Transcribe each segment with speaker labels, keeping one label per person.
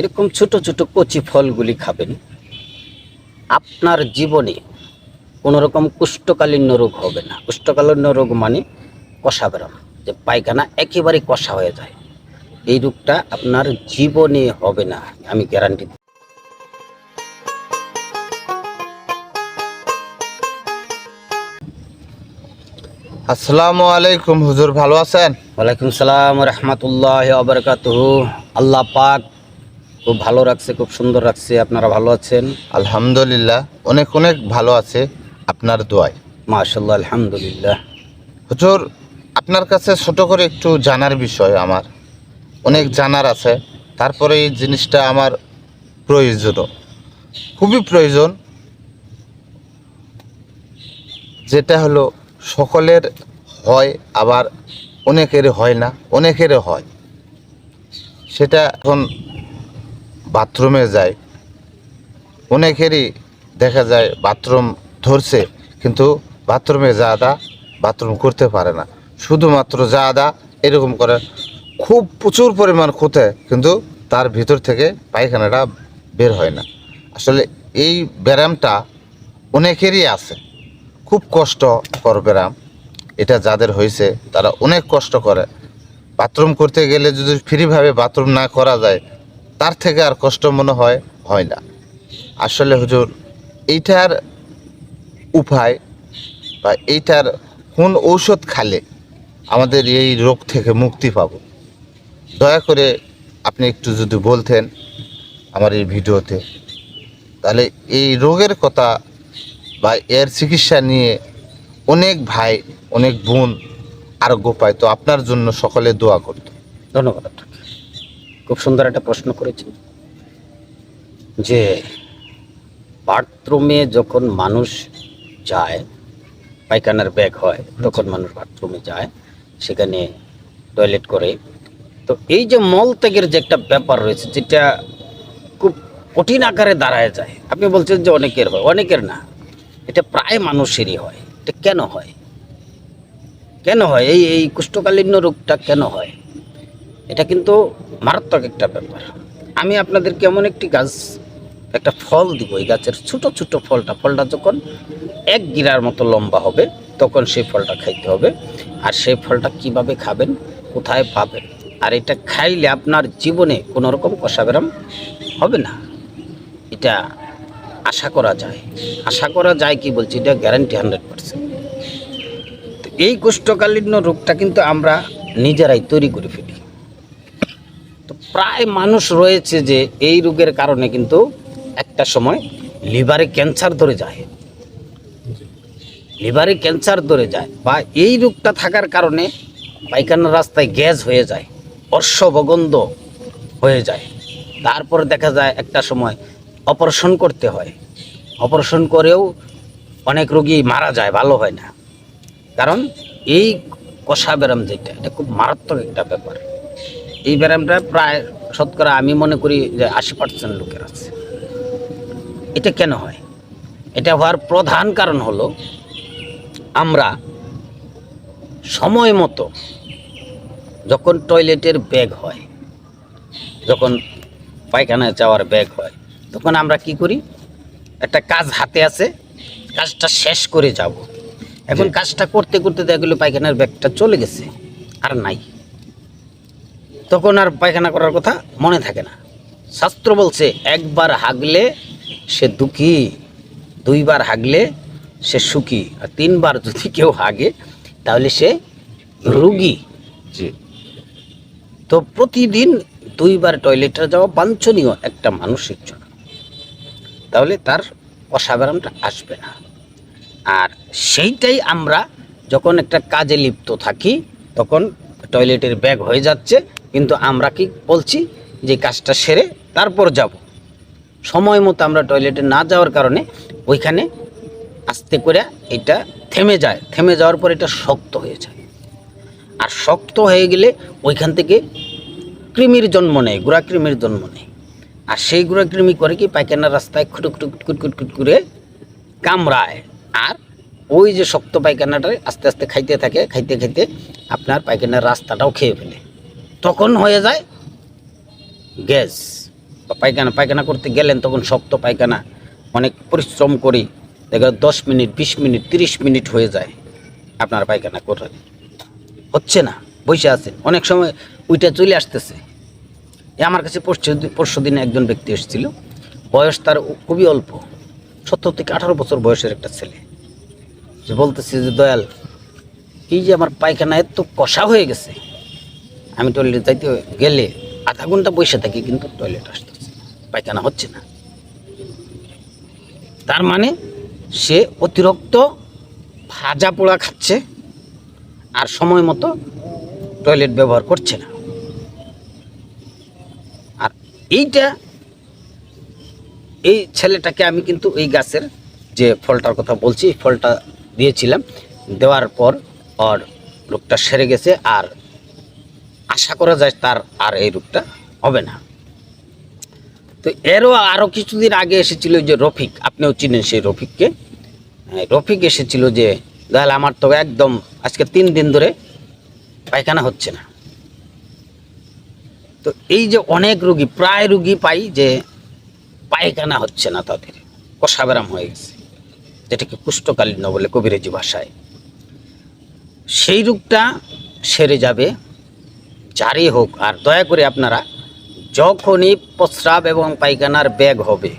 Speaker 1: এরকম ছোট ছোট কচি ফলগুলি খাবেন। আপনার জীবনে কোনো রকম কুষ্ঠকালীন রোগ হবে না। কুষ্ঠকালীন রোগ মানে কষা বেরাম যে পায়খানা একেবারে কষা হয়ে যায়। এই রোগটা আপনার জীবনে হবে না আমি গ্যারান্টি
Speaker 2: আসসালামু আলাইকুম হুজুর ভালো আছেন?
Speaker 1: ওয়ালাইকুম সালাম রহমতুল্লাহ আবরকাত আল্লাহ পাক খুব ভালো রাখছে খুব সুন্দর রাখছে। আপনারা ভালো আছেন?
Speaker 2: আলহামদুলিল্লাহ অনেক অনেক ভালো আছে আপনার দোয়ায়।
Speaker 1: মাশাল্লাহ আলহামদুলিল্লাহ।
Speaker 2: হুজুর আপনার কাছে ছোট করে একটু জানার বিষয় আমার। অনেক জানার আছে তারপরে এই জিনিসটা আমার প্রয়োজন। খুবই প্রয়োজন। যেটা হলো সকলের হয় আবার অনেকের হয় না অনেকের হয়। সেটা এখন বাথরুমে যায়। অনেকেরই দেখা যায় বাথরুম ধরছে, কিন্তু বাথরুমে যাওয়াটা বাথরুম করতে পারে না। শুধুমাত্র যাওয়াটা এরকম করে। খুব প্রচুর পরিমাণ খুঁতে কিন্তু তার ভিতর থেকে পায়খানাটা বের হয় না। আসলে এই ব্যায়ামটা অনেকেরই আছে। খুব কষ্টকর ব্যায়াম, এটা যাদের হয়েছে তারা অনেক কষ্ট করে। বাথরুম করতে গেলে যদি ফ্রিভাবে বাথরুম না করা যায় তার থেকে আর কষ্ট মনে হয় হয় না। আসলে হুজুর, এইটার উপায় বা এইটার কোন ঔষধ খালে আমাদের এই রোগ থেকে মুক্তি পাব? দয়া করে আপনি একটু যদি বলতেন আমার এই ভিডিওতে। তাহলে এই রোগের কথা বা এর চিকিৎসা নিয়ে অনেক ভাই, অনেক বোন আরোগ্য পায়। তো আপনার জন্য সকলে দোয়া করত।
Speaker 1: ধন্যবাদ। সুন্দর একটা প্রশ্ন করেছেন যে, বাথরুমে যখন মানুষ যায়, পায়খানার ব্যাগ হয়, তখন মানুষ বাথরুমে যায়, সেখানে টয়লেট করে। তো এই যে মল ত্যাগের যে একটা ব্যাপার রয়েছে, যেটা খুব কঠিন আকারে দাঁড়ায় যায়। আপনি বলছেন যে অনেকের হয়, অনেকের না। এটা প্রায় মানুষেরই হয়। এটা কেন হয়? কেন হয়? এই এই কুষ্ঠকালীন রোগটা কেন হয়? এটা কিন্তু মারাত্মক একটা ব্যাপার। আমি আপনাদেরকে এমন একটি গাছ, একটা ফল দিব, এই গাছের ছোট ছোট ফলটা ফলটা যখন এক গিরার মতো লম্বা হবে, তখন সেই ফলটা খাইতে হবে। আর সেই ফলটা কীভাবে খাবেন, কোথায় পাবেন, আর এটা খাইলে আপনার জীবনে কোনো রকম কষাবেরাম হবে না। এটা আশা করা যায়। আশা করা যায় কি বলছি, এটা গ্যারান্টি হান্ড্রেড পার্সেন্ট এই কোষ্ঠকালীন রোগটা কিন্তু আমরা নিজেরাই তৈরি করে ফেলি। প্রায় মানুষ রয়েছে যে এই রোগের কারণে কিন্তু একটা সময় লিভারে ক্যান্সার ধরে যায়। লিভারে ক্যান্সার ধরে যায় বা এই রোগটা থাকার কারণে পায়খানার রাস্তায় গ্যাস হয়ে যায়, অর্শবগন্ধ হয়ে যায়। তারপরে দেখা যায় একটা সময় অপারেশন করতে হয়। অপারেশন করেও অনেক রোগী মারা যায়, ভালো হয় না। কারণ এই কষা ব্যারাম যেটা, এটা খুব মারাত্মক একটা ব্যাপার। এই ব্যারামটা প্রায় শতকরা আমি মনে করি যে আশি পার্সেন্ট লোকের আছে। এটা কেন হয়? এটা হওয়ার প্রধান কারণ হলো আমরা সময় মতো যখন টয়লেটের ব্যাগ হয় যখন পায়খানায় যাওয়ার ব্যাগ হয় তখন আমরা কি করি? একটা কাজ হাতে আছে কাজটা শেষ করে যাব। এখন কাজটা করতে করতে দেখা গেলো পায়খানার ব্যাগটা চলে গেছে আর নাই। তখন আর পায়খানা করার কথা মনে থাকে না। শাস্ত্র বলছে একবার হাগলে সে দুঃখী দুইবার হাগলে সে সুখী আর তিনবার যদি কেউ হাগে তাহলে সে রুগী।
Speaker 2: জি।
Speaker 1: তো প্রতিদিন দুইবার টয়লেটে যাওয়া বাঞ্ছনীয় একটা মানুষের জন্য। তাহলে তার অসাধারণটা আসবে না। আর সেইটাই আমরা যখন একটা কাজে লিপ্ত থাকি তখন টয়লেটের ব্যাগ হয়ে যাচ্ছে কিন্তু আমরা কি বলছি যে কাজটা সেরে তারপর যাব। সময় মতো আমরা টয়লেটে না যাওয়ার কারণে ওইখানে আস্তে করে এটা থেমে যায়। থেমে যাওয়ার পর এটা শক্ত হয়ে যায়। আর শক্ত হয়ে গেলে ওইখান থেকে কৃমির জন্ম নেয়, গুড়া কৃমির জন্ম নেয়। আর সেই গুড়া কৃমি করে কি পায়খানার রাস্তায় খুটুক খুটুক কুটকুট কুট করে কামড়ায়। আর ওই যে শক্ত পায়খানাটা আস্তে আস্তে খাইতে থাকে, খাইতে খাইতে আপনার পায়খানার রাস্তাটাও খেয়ে ফেলে। তখন হয়ে যায় গ্যাস। পায়খানা পায়খানা করতে গেলেন তখন শক্ত পায়খানা। অনেক পরিশ্রম করি, দেখা দশ মিনিট, বিশ মিনিট, তিরিশ মিনিট হয়ে যায় আপনার পায়খানা করে হচ্ছে না, বসে আছেন। অনেক সময় ওইটা চলে আসতেছে। আমার কাছে পরশু পরশু দিনে একজন ব্যক্তি এসেছিল। বয়স তার খুবই অল্প। সত্তর থেকে আঠারো বছর বয়সের একটা ছেলে। যে বলতেছে যে, দয়াল, এই যে আমার পায়খানা এত কষা হয়ে গেছে আমি টয়লেট যাইতে গেলে আধা ঘণ্টা বসে থাকি, কিন্তু টয়লেট আসতেছে। পায়খানা হচ্ছে না। তার মানে সে অতিরিক্ত ভাজা পোড়া খাচ্ছে আর সময় মতো টয়লেট ব্যবহার করছে না। আর এইটা এই ছেলেটাকে আমি কিন্তু এই গাছের যে ফলটার কথা বলছি ফলটা দিয়েছিলাম। দেওয়ার পর ওর লোকটা সেরে গেছে আর আশা করা যায় তার আর এই রূপটা হবে না। তো এরও আরও কিছুদিন আগে এসেছিল যে রফিক, আপনিও চিনেন সেই রফিককে। রফিক এসেছিল যে তাহলে আমার তো একদম আজকে তিন দিন ধরে পায়খানা হচ্ছে না। তো এই যে অনেক রুগী, প্রায় রুগী পাই যে পায়খানা হচ্ছে না তাদের কষাবেরাম হয়ে গেছে, যেটাকে কুষ্ঠকালীন বলে কবিরাজি ভাষায়। সেই রোগটা সেরে যাবে যারই হোক, আর দয়া করে আপনারা যখনই প্রস্রাব এবং পায়খানার ব্যাগ হবে,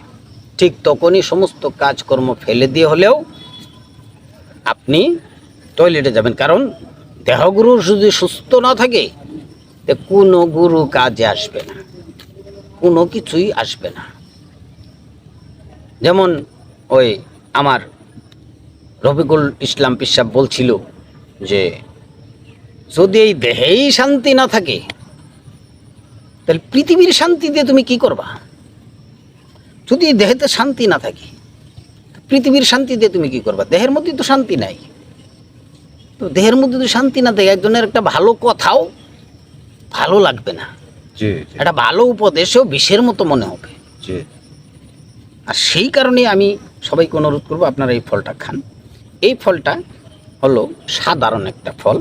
Speaker 1: ঠিক তখনই সমস্ত কাজকর্ম ফেলে দিয়ে হলেও আপনি টয়লেটে যাবেন। কারণ দেহগুরু যদি সুস্থ না থাকে, তে কোনো গুরু কাজে আসবে না, কোনো কিছুই আসবে না। যেমন ওই আমার রফিকুল ইসলাম পিসাব বলছিল যে যদি এই দেহেই শান্তি না থাকে তাহলে পৃথিবীর শান্তি দিয়ে তুমি কি করবা? যদি এই দেহেতে শান্তি না থাকে পৃথিবীর শান্তি দিয়ে তুমি কি করবা? দেহের মধ্যে তো শান্তি নাই। তো দেহের মধ্যে তো শান্তি না থাকে একজনের একটা ভালো কথাও ভালো লাগবে না। একটা ভালো উপদেশও বিষের মতো মনে হবে। আর সেই কারণে আমি সবাইকে অনুরোধ করব আপনারা এই ফলটা খান। এই ফলটা হলো সাধারণ একটা ফল।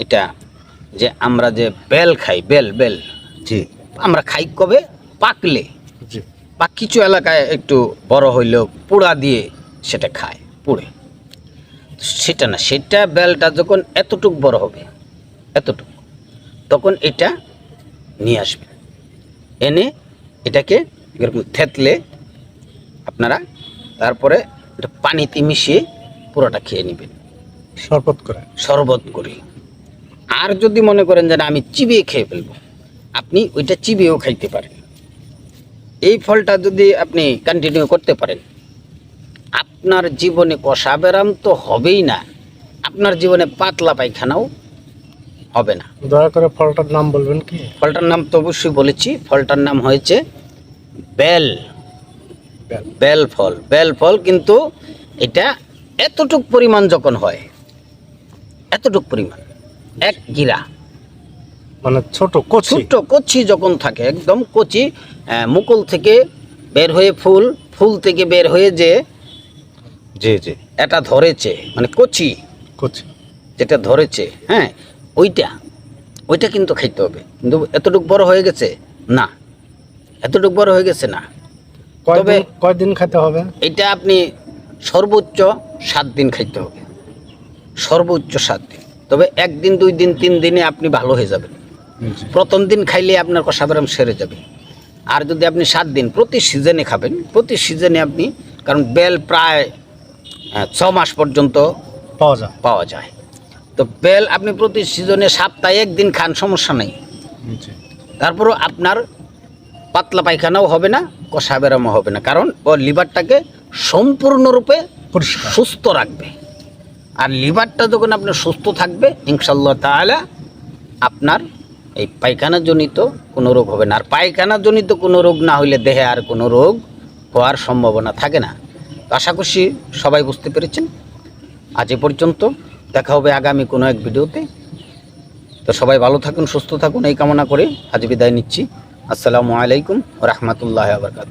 Speaker 1: এটা যে আমরা যে বেল খাই বেল বেল।
Speaker 2: জি।
Speaker 1: আমরা খাই কবে? পাকলে।
Speaker 2: জি।
Speaker 1: বা কিছু এলাকায় একটু বড় হইলেও পোড়া দিয়ে সেটা খায় পুড়ে। সেটা না সেটা বেলটা যখন এতটুক বড় হবে এতটুক তখন এটা নিয়ে আসবে। এনে এটাকে এরকম থেতলে আপনারা তারপরে এটা পানিতে মিশিয়ে পুরোটা খেয়ে নেবেন।
Speaker 3: শরবত করে।
Speaker 1: শরবত করে। আর যদি মনে করেন যে আমি চিবিয়ে খেয়ে ফেলব আপনি ওইটা চিবিয়েও খাইতে পারেন। এই ফলটা যদি আপনি কন্টিনিউ করতে পারেন আপনার জীবনে কষা ব্যারাম তো হবেই না আপনার জীবনে পাতলা পায়খানাও হবে না।
Speaker 3: দয়া করে ফলটার নাম বলবেন কি?
Speaker 1: ফলটার নাম তো অবশ্যই বলেছি ফলটার নাম হয়েছে বেল।
Speaker 3: বেল।
Speaker 1: বেল ফল। বেল ফল কিন্তু এটা এতটুক পরিমাণ যখন হয় এতটুক পরিমাণ। এক গিরা
Speaker 3: মানে ছোট কচি?
Speaker 1: ছোট্ট কচি যখন থাকে একদম কচি মুকুল থেকে বের হয়ে ফুল ফুল থেকে বের হয়ে যে
Speaker 2: জি জি।
Speaker 1: এটা ধরেছে মানে কচি।
Speaker 3: কচি।
Speaker 1: যেটা ধরেছে হ্যাঁ ওইটা ওইটা কিন্তু খাইতে হবে। কিন্তু এতটুক বড় হয়ে গেছে? না। এতটুক বড় হয়ে গেছে না। তবে-
Speaker 3: কয়দিন খেতে হবে?
Speaker 1: এটা আপনি সর্বোচ্চ সাত দিন খাইতে হবে। সর্বোচ্চ সাত দিন। তবে একদিন দুই দিন তিন দিনে আপনি ভালো হয়ে যাবেন। প্রথম দিন খাইলে আপনার কষাবেরাম সেরে যাবে। আর যদি আপনি সাত দিন প্রতি সিজনে খাবেন প্রতি সিজনে আপনি কারণ বেল প্রায় ছ মাস পর্যন্ত
Speaker 3: পাওয়া যায়।
Speaker 1: পাওয়া যায়। তো বেল আপনি প্রতি সিজনে সপ্তাহে একদিন খান সমস্যা নেই। তারপরও আপনার পাতলা পায়খানাও হবে না কষা বেরামও হবে না। কারণ ও লিভারটাকে সম্পূর্ণরূপে সুস্থ রাখবে। আর লিভারটা যখন আপনার সুস্থ থাকবে ইনশাল্লাহ তাহলে আপনার এই পায়খানাজনিত কোনো রোগ হবে না। আর পায়খানাজনিত কোনো রোগ না হইলে দেহে আর কোনো রোগ হওয়ার সম্ভাবনা থাকে না। আশা করছি সবাই বুঝতে পেরেছেন। আজ এ পর্যন্ত দেখা হবে আগামী কোনো এক ভিডিওতে। তো সবাই ভালো থাকুন, সুস্থ থাকুন, এই কামনা করে আজ বিদায় নিচ্ছি। আসসালামু আলাইকুম রহমতুল্লাহ আবরকাত